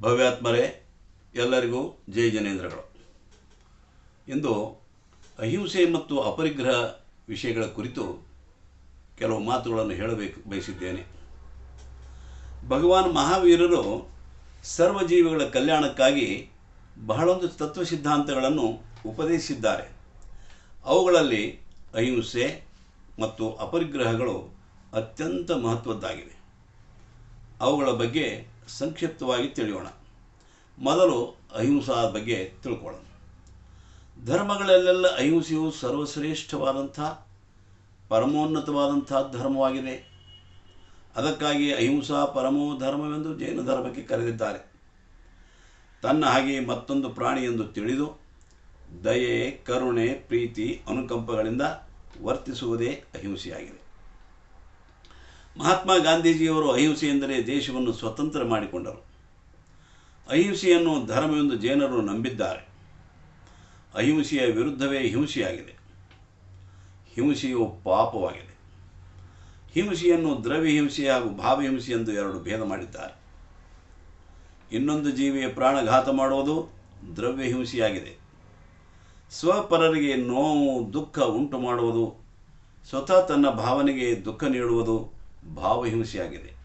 ಭವ್ಯಾತ್ಮರೇ, ಎಲ್ಲರಿಗೂ ಜೈ ಜನೇಂದ್ರಗಳು ಇಂದು ಅಹಿಂಸೆ ಮತ್ತು ಅಪರಿಗ್ರಹ ವಿಷಯಗಳ ಕುರಿತು ಕೆಲವು ಮಾತುಗಳನ್ನು ಹೇಳಬೇಕು ಬಯಸಿದ್ದೇನೆ. ಭಗವಾನ್ ಮಹಾವೀರರು ಸರ್ವ ಜೀವಿಗಳ ಕಲ್ಯಾಣಕ್ಕಾಗಿ ಬಹಳೊಂದು ತತ್ವ ಸಿದ್ಧಾಂತಗಳನ್ನು ಉಪದೇಶಿಸಿದ್ದಾರೆ. ಅವುಗಳಲ್ಲಿ ಅಹಿಂಸೆ ಮತ್ತು ಅಪರಿಗ್ರಹಗಳು ಅತ್ಯಂತ ಮಹತ್ವದ್ದಾಗಿವೆ. ಅವುಗಳ ಬಗ್ಗೆ ಸಂಕ್ಷಿಪ್ತವಾಗಿ ತಿಳಿಯೋಣ. ಮೊದಲು ಅಹಿಂಸಾ ಬಗ್ಗೆ ತಿಳ್ಕೊಳ್ಳೋಣ. ಧರ್ಮಗಳಲ್ಲೆಲ್ಲ ಅಹಿಂಸೆಯು ಸರ್ವಶ್ರೇಷ್ಠವಾದಂಥ, ಪರಮೋನ್ನತವಾದಂಥ ಧರ್ಮವಾಗಿದೆ. ಅದಕ್ಕಾಗಿ ಅಹಿಂಸಾ ಪರಮೋ ಧರ್ಮವೆಂದು ಜೈನ ಧರ್ಮಕ್ಕೆ ಕರೆದಿದ್ದಾರೆ. ತನ್ನ ಹಾಗೆ ಮತ್ತೊಂದು ಪ್ರಾಣಿ ಎಂದು ತಿಳಿದು, ದಯೆ, ಕರುಣೆ, ಪ್ರೀತಿ, ಅನುಕಂಪಗಳಿಂದ ವರ್ತಿಸುವುದೇ ಅಹಿಂಸೆಯಾಗಿದೆ. ಮಹಾತ್ಮ ಗಾಂಧೀಜಿಯವರು ಅಹಿಂಸೆ ಎಂದರೆ ದೇಶವನ್ನು ಸ್ವತಂತ್ರ ಮಾಡಿಕೊಂಡರು. ಅಹಿಂಸೆಯನ್ನು ಧರ್ಮವೆಂದು ಜೈನರು ನಂಬಿದ್ದಾರೆ. ಅಹಿಂಸೆಯ ವಿರುದ್ಧವೇ ಹಿಂಸೆಯಾಗಿದೆ. ಹಿಂಸೆಯು ಪಾಪವಾಗಿದೆ. ಹಿಂಸೆಯನ್ನು ದ್ರವ್ಯ ಹಿಂಸೆ ಹಾಗೂ ಭಾವಹಿಂಸೆ ಎಂದು ಎರಡು ಭೇದ ಮಾಡಿದ್ದಾರೆ. ಇನ್ನೊಂದು ಜೀವಿಯ ಪ್ರಾಣಘಾತ ಮಾಡುವುದು ದ್ರವ್ಯ ಹಿಂಸೆಯಾಗಿದೆ. ಸ್ವಪರರಿಗೆ ನೋವು, ದುಃಖ ಉಂಟು ಮಾಡುವುದು ಸ್ವತಃ ತನ್ನ ಭಾವನೆಗೆ ದುಃಖ ನೀಡುವುದು ಭಾವಹಿಂಸೆಯಾಗಿದೆ.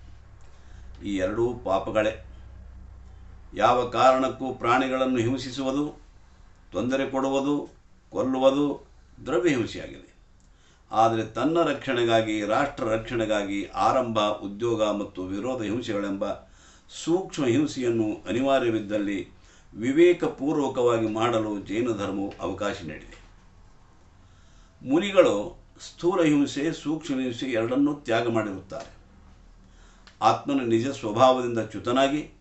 ಈ ಎರಡೂ ಪಾಪಗಳೇ. ಯಾವ ಕಾರಣಕ್ಕೂ ಪ್ರಾಣಿಗಳನ್ನು ಹಿಂಸಿಸುವುದು, ತೊಂದರೆ ಕೊಡುವುದು, ಕೊಲ್ಲುವುದು ದ್ರವ್ಯ ಹಿಂಸೆಯಾಗಿದೆ ಆದರೆ ತನ್ನ ರಕ್ಷಣೆಗಾಗಿ, ರಾಷ್ಟ್ರ ರಕ್ಷಣೆಗಾಗಿ ಆರಂಭ, ಉದ್ಯೋಗ ಮತ್ತು ವಿರೋಧ ಹಿಂಸೆಗಳೆಂಬ ಸೂಕ್ಷ್ಮ ಹಿಂಸೆಯನ್ನು ಅನಿವಾರ್ಯವಿದ್ದಲ್ಲಿ ವಿವೇಕಪೂರ್ವಕವಾಗಿ ಮಾಡಲು ಜೈನ ಧರ್ಮವು ಅವಕಾಶ ನೀಡಿದೆ. ಮುನಿಗಳು ಸ್ಥೂಲ ಹಿಂಸೆ, ಸೂಕ್ಷ್ಮ ಹಿಂಸೆ ಎರಡನ್ನೂ ತ್ಯಾಗ ಮಾಡಿರುತ್ತಾರೆ. ಆತ್ಮನ ನಿಜ ಸ್ವಭಾವದಿಂದ ಚ್ಯುತನಾಗಿ,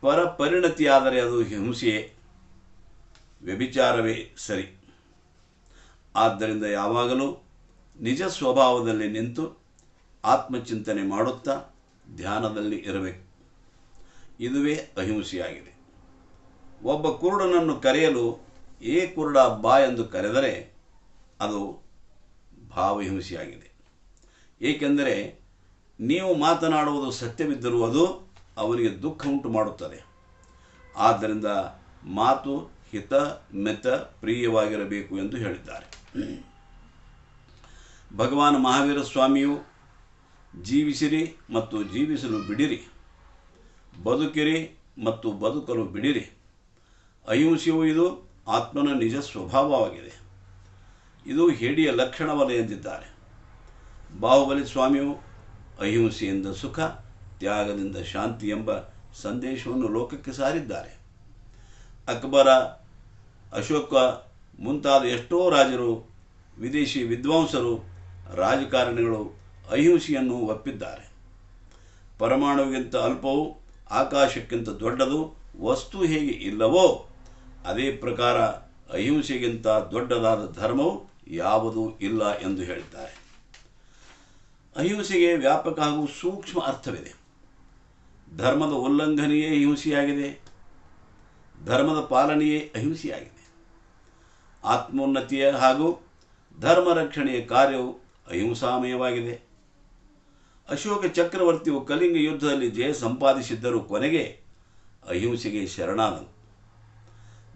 ಪರ ಪರಿಣತಿಯಾದರೆ ಅದು ಹಿಂಸೆಯೇ, ವ್ಯಭಿಚಾರವೇ ಸರಿ. ಆದ್ದರಿಂದ ಯಾವಾಗಲೂ ನಿಜ ಸ್ವಭಾವದಲ್ಲಿ ನಿಂತು ಆತ್ಮಚಿಂತನೆ ಮಾಡುತ್ತಾ ಧ್ಯಾನದಲ್ಲಿ ಇರಬೇಕು. ಇದುವೇ ಅಹಿಂಸೆಯಾಗಿದೆ. ಒಬ್ಬ ಕುರುಡನನ್ನು ಕರೆಯಲು ಏ ಕುರುಡ ಬಾ ಎಂದು ಕರೆದರೆ ಅದು ಭಾವಹಿಂಸೆಯಾಗಿದೆ ಏಕೆಂದರೆ ನೀವು ಮಾತನಾಡುವುದು ಸತ್ಯವಿದ್ದರೂ ಅದು ಅವನಿಗೆ ದುಃಖ ಉಂಟು ಮಾಡುತ್ತದೆ. ಆದ್ದರಿಂದ ಮಾತು ಹಿತ, ಮೆತ, ಪ್ರಿಯವಾಗಿರಬೇಕು ಎಂದು ಹೇಳಿದ್ದಾರೆ. ಭಗವಾನ್ ಮಹಾವೀರ ಸ್ವಾಮಿಯು ಜೀವಿಸಿರಿ ಮತ್ತು ಜೀವಿಸಲು ಬಿಡಿರಿ. ಬದುಕಿರಿ ಮತ್ತು ಬದುಕಲು ಬಿಡಿರಿ. ಅಹಿಂಸೆಯು ಇದು ಆತ್ಮನ ನಿಜ ಸ್ವಭಾವವಾಗಿದೆ. ಇದು ಹೇಡಿಯ ಲಕ್ಷಣವಲ್ಲ ಎಂದಿದ್ದಾರೆ. ಬಾಹುಬಲಿ ಸ್ವಾಮಿಯು ಅಹಿಂಸೆಯಿಂದ ಸುಖ, ತ್ಯಾಗದಿಂದ ಶಾಂತಿ ಎಂಬ ಸಂದೇಶವನ್ನು ಲೋಕಕ್ಕೆ ಸಾರಿದ್ದಾರೆ. ಅಕ್ಬರ, ಅಶೋಕ ಮುಂತಾದ ಎಷ್ಟೋ ರಾಜರು, ವಿದೇಶಿ ವಿದ್ವಾಂಸರು, ರಾಜಕಾರಣಿಗಳು ಅಹಿಂಸೆಯನ್ನು ಒಪ್ಪಿದ್ದಾರೆ. ಪರಮಾಣುವಿಗಿಂತ ಅಲ್ಪವು, ಆಕಾಶಕ್ಕಿಂತ ದೊಡ್ಡದು ವಸ್ತು ಹೇಗೆ ಇಲ್ಲವೋ, ಅದೇ ಪ್ರಕಾರ ಅಹಿಂಸೆಗಿಂತ ದೊಡ್ಡದಾದ ಧರ್ಮವು ಯಾವುದೂ ಇಲ್ಲ ಎಂದು ಹೇಳ್ತಾರೆ ಅಹಿಂಸೆಗೆ ವ್ಯಾಪಕ ಹಾಗೂ ಸೂಕ್ಷ್ಮ ಅರ್ಥವಿದೆ. ಧರ್ಮದ ಉಲ್ಲಂಘನೆಯೇ ಹಿಂಸೆಯಾಗಿದೆ ಧರ್ಮದ ಪಾಲನೆಯೇ ಅಹಿಂಸೆಯಾಗಿದೆ. ಆತ್ಮೋನ್ನತಿಯ ಹಾಗೂ ಧರ್ಮ ರಕ್ಷಣೆಯ ಕಾರ್ಯವು ಅಹಿಂಸಾಮಯವಾಗಿದೆ. ಅಶೋಕ ಚಕ್ರವರ್ತಿಯು ಕಲಿಂಗ ಯುದ್ಧದಲ್ಲಿ ಜಯ ಸಂಪಾದಿಸಿದ್ದರೂ ಕೊನೆಗೆ ಅಹಿಂಸೆಗೆ ಶರಣಾದನು.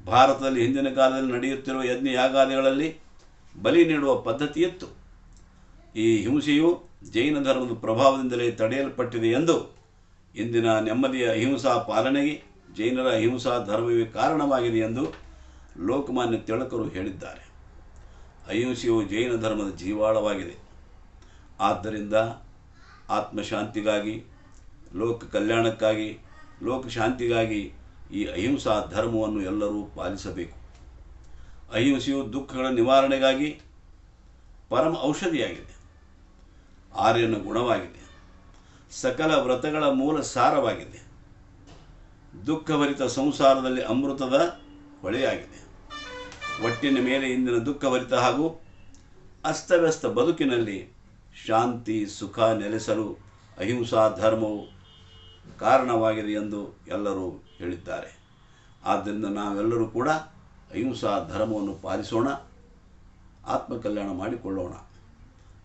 ಭಾರತದಲ್ಲಿ ಹಿಂದಿನ ಕಾಲದಲ್ಲಿ ನಡೆಯುತ್ತಿರುವ ಯಜ್ಞ ಯಾಗಾದಿಗಳಲ್ಲಿ ಬಲಿ ನೀಡುವ ಪದ್ಧತಿಯಿತ್ತು ಈ ಹಿಂಸೆಯು ಜೈನ ಧರ್ಮದ ಪ್ರಭಾವದಿಂದಲೇ ತಡೆಯಲ್ಪಟ್ಟಿದೆ ಎಂದು ಇಂದಿನ ನೆಮ್ಮದಿಯ ಅಹಿಂಸಾ ಪಾಲನೆಗೆ, ಜೈನರ ಅಹಿಂಸಾ ಧರ್ಮವೇ ಕಾರಣವಾಗಿದೆ ಎಂದು ಲೋಕಮಾನ್ಯ ತಿಳಕರು ಹೇಳಿದ್ದಾರೆ. ಅಹಿಂಸೆಯು ಜೈನ ಧರ್ಮದ ಜೀವಾಳವಾಗಿದೆ. ಆದ್ದರಿಂದ ಆತ್ಮಶಾಂತಿಗಾಗಿ, ಲೋಕ ಕಲ್ಯಾಣಕ್ಕಾಗಿ ಲೋಕಶಾಂತಿಗಾಗಿ ಈ ಅಹಿಂಸಾ ಧರ್ಮವನ್ನು ಎಲ್ಲರೂ ಪಾಲಿಸಬೇಕು. ಅಹಿಂಸೆಯು ದುಃಖಗಳ ನಿವಾರಣೆಗಾಗಿ ಪರಮ ಔಷಧಿಯಾಗಿದೆ. ಆರ್ಯನ ಗುಣವಾಗಿದೆ. ಸಕಲ ವ್ರತಗಳ ಮೂಲ ಸಾರವಾಗಿದೆ. ದುಃಖಭರಿತ ಸಂಸಾರದಲ್ಲಿ ಅಮೃತದ ಹೊಳೆಯಾಗಿದೆ. ಒಟ್ಟಿನ ಮೇಲೆ ಇಂದಿನ ದುಃಖಭರಿತ ಹಾಗೂ ಅಸ್ತವ್ಯಸ್ತ ಬದುಕಿನಲ್ಲಿ ಶಾಂತಿ, ಸುಖ ನೆಲೆಸಲು ಅಹಿಂಸಾ ಧರ್ಮವು ಕಾರಣವಾಗಿದೆ ಎಂದು ಎಲ್ಲರೂ ಹೇಳಿದ್ದಾರೆ. ಆದ್ದರಿಂದ ನಾವೆಲ್ಲರೂ ಕೂಡ ಅಹಿಂಸಾ ಧರ್ಮವನ್ನು ಪಾಲಿಸೋಣ, ಆತ್ಮಕಲ್ಯಾಣ ಮಾಡಿಕೊಳ್ಳೋಣ.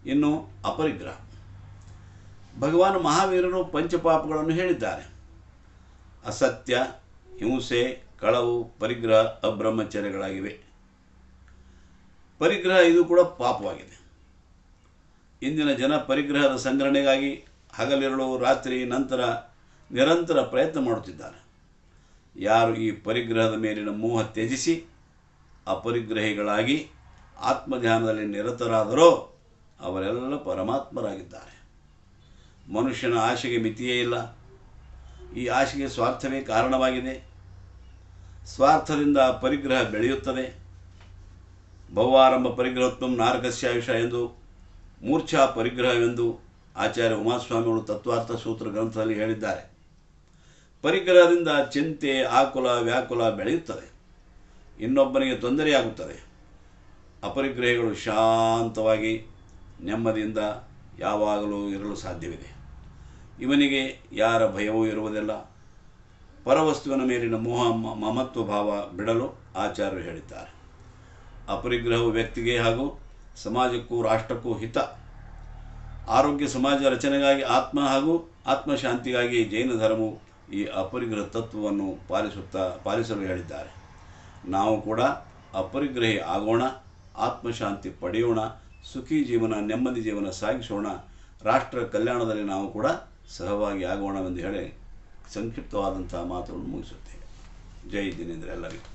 ಇನ್ನು ಅಪರಿಗ್ರಹ. ಭಗವಾನ್ ಮಹಾವೀರನು ಪಂಚಪಾಪಗಳನ್ನು ಹೇಳಿದ್ದಾರೆ. ಅಸತ್ಯ, ಹಿಂಸೆ, ಕಳವು, ಪರಿಗ್ರಹ, ಅಬ್ರಹ್ಮಚರ್ಯಗಳಾಗಿವೆ. ಪರಿಗ್ರಹ ಇದು ಕೂಡ ಪಾಪವಾಗಿದೆ. ಇಂದಿನ ಜನ ಪರಿಗ್ರಹದ ಸಂಗ್ರಹಣೆಗಾಗಿ ಹಗಲಿರುಳು ರಾತ್ರಿ ನಂತರ ನಿರಂತರ ಪ್ರಯತ್ನ ಮಾಡುತ್ತಿದ್ದಾರೆ. ಯಾರು ಈ ಪರಿಗ್ರಹದ ಮೇಲಿನ ಮೋಹ ತ್ಯಜಿಸಿ ಅಪರಿಗ್ರಹಿಗಳಾಗಿ ಆತ್ಮಧ್ಯಾನದಲ್ಲಿ ನಿರತರಾದರೋ ಅವರೆಲ್ಲ ಪರಮಾತ್ಮರಾಗಿದ್ದಾರೆ. ಮನುಷ್ಯನ ಆಶೆಗೆ ಮಿತಿಯೇ ಇಲ್ಲ. ಈ ಆಶೆಗೆ ಸ್ವಾರ್ಥವೇ ಕಾರಣವಾಗಿದೆ. ಸ್ವಾರ್ಥದಿಂದ ಪರಿಗ್ರಹ ಬೆಳೆಯುತ್ತದೆ. ಭವಾರಂಭ ಪರಿಗ್ರಹತ್ವಂ ನಾರಕಸ್ಯಾಯುಷ ಎಂದು, ಮೂರ್ಛಾ ಪರಿಗ್ರಹವೆಂದು ಆಚಾರ್ಯ ಉಮಾಸ್ವಾಮಿಗಳು ತತ್ವಾರ್ಥ ಸೂತ್ರ ಗ್ರಂಥದಲ್ಲಿ ಹೇಳಿದ್ದಾರೆ. ಪರಿಗ್ರಹದಿಂದ ಚಿಂತೆ, ಆಕುಲ, ವ್ಯಾಕುಲ ಬೆಳೆಯುತ್ತದೆ. ಇನ್ನೊಬ್ಬನಿಗೆ ತೊಂದರೆಯಾಗುತ್ತದೆ. ಅಪರಿಗ್ರಹಗಳು ಶಾಂತವಾಗಿ, ನೆಮ್ಮದಿಯಿಂದ ಯಾವಾಗಲೂ ಇರಲು ಸಾಧ್ಯವಿದೆ. ಇವನಿಗೆ ಯಾರ ಭಯವೂ ಇರುವುದಿಲ್ಲ. ಪರವಸ್ತುವಿನ ಮೇಲಿನ ಮೋಹ ಮಮತ್ವ ಭಾವ ಬಿಡಲು ಆಚಾರ್ಯರು ಹೇಳಿದ್ದಾರೆ. ಅಪರಿಗ್ರಹವು ವ್ಯಕ್ತಿಗೆ ಹಾಗೂ ಸಮಾಜಕ್ಕೂ, ರಾಷ್ಟ್ರಕ್ಕೂ ಹಿತ. ಆರೋಗ್ಯ ಸಮಾಜ ರಚನೆಗಾಗಿ ಆತ್ಮ ಹಾಗೂ ಆತ್ಮಶಾಂತಿಗಾಗಿ ಜೈನ ಧರ್ಮವು ಈ ಅಪರಿಗ್ರಹ ತತ್ವವನ್ನು ಪಾಲಿಸುತ್ತಾ, ಪಾಲಿಸಲು ಹೇಳಿದ್ದಾರೆ. ನಾವು ಕೂಡ ಅಪರಿಗ್ರಹಿ ಆಗೋಣ, ಆತ್ಮಶಾಂತಿ ಪಡೆಯೋಣ, ಸುಖಿ ಜೀವನ, ನೆಮ್ಮದಿ ಜೀವನ ಸಾಗಿಸೋಣ, ರಾಷ್ಟ್ರ ಕಲ್ಯಾಣದಲ್ಲಿ ನಾವು ಕೂಡ ಸಹಭಾಗಿ ಆಗೋಣವೆಂದು ಹೇಳಿ ಸಂಕ್ಷಿಪ್ತವಾದಂತಹ ಮಾತುಗಳನ್ನು ಮುಗಿಸುತ್ತೇವೆ ಜೈ ಜಿನೇಂದ್ರ ಎಲ್ಲರಿಗೂ.